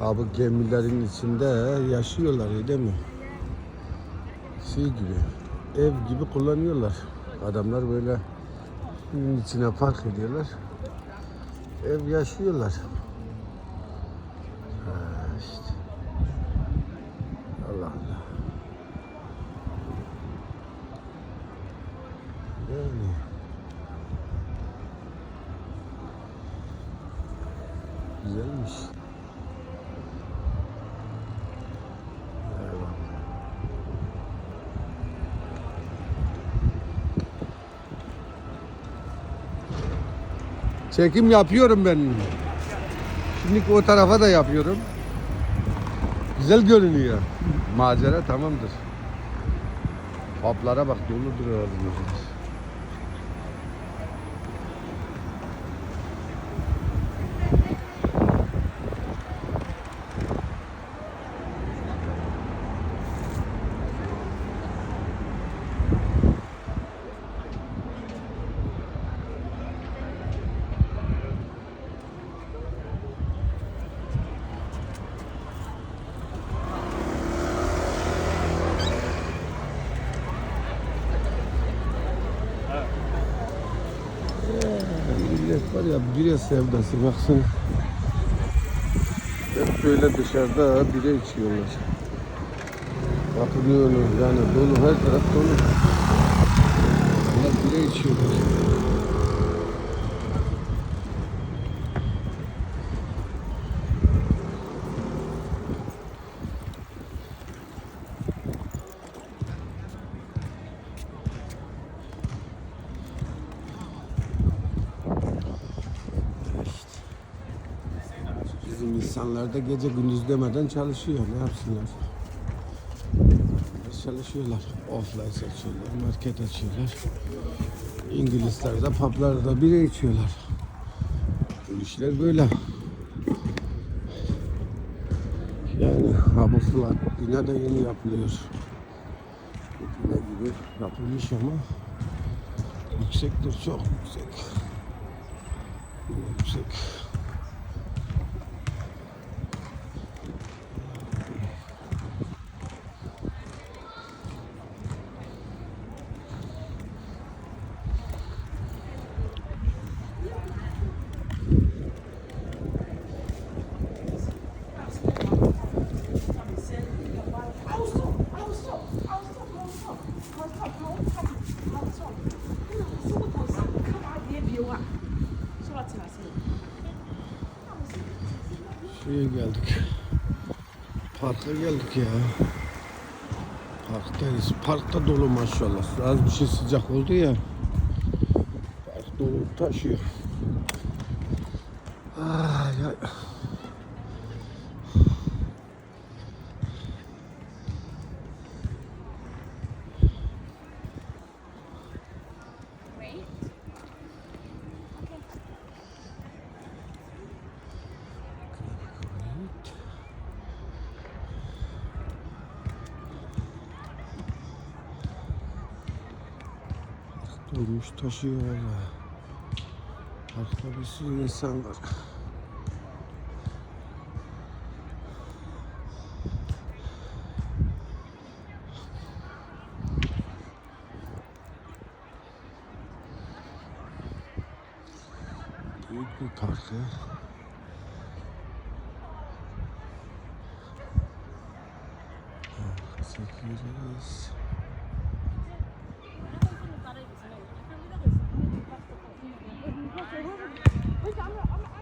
Ha bu gemilerin içinde yaşıyorlar değil mi? Şey gibi, ev gibi kullanıyorlar. Adamlar böyle içine park ediyorlar. Ev yaşıyorlar. Ha işte. Allah Allah. Yani. Güzelmiş. Çekim yapıyorum ben. Şimdi o tarafa da yapıyorum. Güzel görünüyor. Macera tamamdır. Haplara bak doludur ağzımız. Millet var ya bire sevdası baksana. Hep böyle dışarıda bire içiyorlar. Bakıyorsunuz yani dolu her taraf dolu. Bunlar bire içiyorlar. Bizim insanlar da gece gündüz demeden çalışıyor. Ne yapsınlar? Çalışıyorlar. Offline açıyorlar, market açıyorlar. İngilizler de publarda bira içiyorlar. Bu işler böyle. Yani ha bu flat bina da yeni yapılıyor. Bina gibi yapılmış ama yüksektir, çok yüksek. yüksek. Awesome, awesome, awesome, awesome, awesome, awesome. Şuraya geldik. Parka geldik ya. Parktayız. Parkta dolu maşallah. Az bir şey sıcak oldu ya. Park dolu taşıyor. Ay, ay. Durmuş taşıyor valla. Parkta bir sürü insan var. Büyük bir park ya. Ah, Moet je andere, andere